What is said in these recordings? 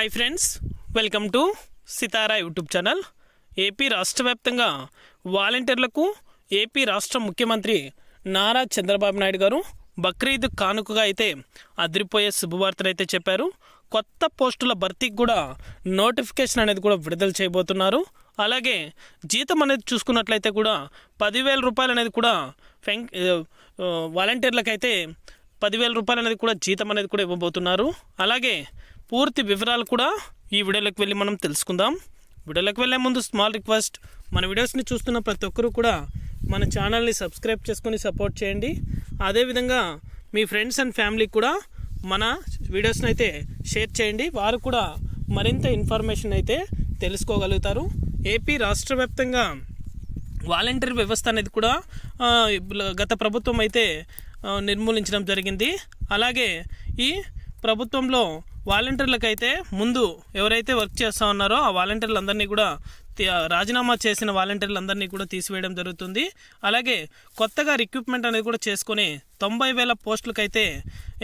Hi friends welcome to Sitara YouTube channel AP రాష్ట్ర వ్యాప్తంగా వాలంటీర్లకు ఏపీ రాష్ట్ర ముఖ్యమంత్రి నారా చంద్రబాబు నాయుడు గారు బక్రీద్ కానుకగా అయితే అదిరిపోయే శుభవార్తను అయితే చెప్పారు కొత్త పోస్టుల భర్తీకి కూడా నోటిఫికేషన్ అనేది కూడా విడుదల చేయబోతున్నారు అలాగే జీతం అనేది చూసుకున్నట్లయితే కూడా పదివేల రూపాయలు అనేది కూడా ఫెంక్ వాలంటీర్లకైతే పదివేల రూపాయలు అనేది కూడా జీతం అనేది కూడా ఇవ్వబోతున్నారు. అలాగే పూర్తి వివరాలు కూడా ఈ వీడియోలోకి వెళ్ళి మనం తెలుసుకుందాం. వీడియోలోకి వెళ్ళే ముందు స్మాల్ రిక్వెస్ట్ మన వీడియోస్ని చూస్తున్న ప్రతి ఒక్కరూ కూడా మన ఛానల్ని సబ్స్క్రైబ్ చేసుకొని సపోర్ట్ చేయండి. అదేవిధంగా మీ ఫ్రెండ్స్ అండ్ ఫ్యామిలీకి కూడా మన వీడియోస్ని అయితే షేర్ చేయండి. వారు కూడా మరింత ఇన్ఫర్మేషన్ అయితే తెలుసుకోగలుగుతారు. ఏపీ రాష్ట్ర వ్యాప్తంగా వాలంటీర్ వ్యవస్థ అనేది కూడా గత ప్రభుత్వం అయితే నిర్మూలించడం జరిగింది. అలాగే ఈ ప్రభుత్వంలో వాలంటీర్లకైతే ముందు ఎవరైతే వర్క్ చేస్తూ ఉన్నారో ఆ వాలంటీర్లందరినీ కూడా రాజీనామా చేసిన వాలంటీర్లందరినీ కూడా తీసివేయడం జరుగుతుంది. అలాగే కొత్తగా రిక్రూట్మెంట్ అనేది కూడా చేసుకొని తొంభై వేల పోస్టులకైతే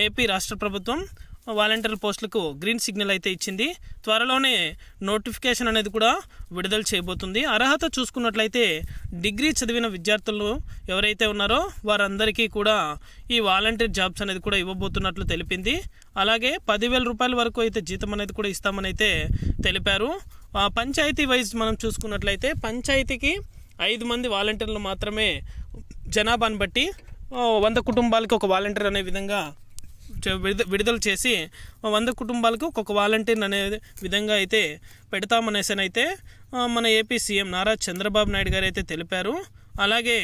ఏపీ రాష్ట్ర ప్రభుత్వం వాలంటీర్ పోస్టులకు గ్రీన్ సిగ్నల్ అయితే ఇచ్చింది. త్వరలోనే నోటిఫికేషన్ అనేది కూడా విడుదల చేయబోతుంది. అర్హత చూసుకున్నట్లయితే డిగ్రీ చదివిన విద్యార్థులు ఎవరైతే ఉన్నారో వారందరికీ కూడా ఈ వాలంటీర్ జాబ్స్ అనేది కూడా ఇవ్వబోతున్నట్లు తెలిపింది. అలాగే పదివేల రూపాయల వరకు అయితే జీతం అనేది కూడా ఇస్తామని అయితే తెలిపారు. ఆ, పంచాయతీ వైజ్ మనం చూసుకున్నట్లయితే పంచాయతీకి ఐదు మంది వాలంటీర్లు మాత్రమే జనాభాను బట్టి వంద కుటుంబాలకి ఒక వాలంటీర్ అనే విధంగా విడుదల చేసి వంద కుటుంబాలకు ఒక్కొక్క వాలంటీర్ అనే విధంగా అయితే పెడతామనేసనైతే మన ఏపీ సీఎం నారా చంద్రబాబు నాయుడు గారు అయితే తెలిపారు. అలాగే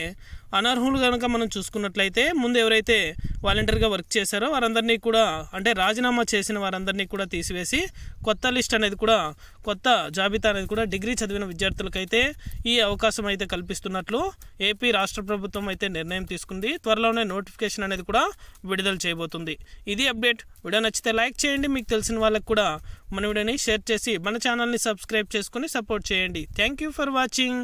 అనర్హులు కనుక మనం చూసుకున్నట్లయితే ముందు ఎవరైతే వాలంటీర్గా వర్క్ చేశారో వారందరినీ కూడా అంటే రాజీనామా చేసిన వారందరినీ కూడా తీసివేసి కొత్త లిస్ట్ అనేది కూడా కొత్త జాబితా అనేది కూడా డిగ్రీ చదివిన విద్యార్థులకైతే ఈ అవకాశం అయితే కల్పిస్తున్నట్లు ఏపీ రాష్ట్ర ప్రభుత్వం అయితే నిర్ణయం తీసుకుంది. త్వరలోనే నోటిఫికేషన్ అనేది కూడా విడుదల చేయబోతుంది. ఇది అప్డేట్. వీడియో నచ్చితే లైక్ చేయండి. మీకు తెలిసిన వాళ్ళకి కూడా మన వీడియోని షేర్ చేసి మన ఛానల్ని సబ్స్క్రైబ్ చేసుకొని సపోర్ట్ చేయండి. Thank you for watching.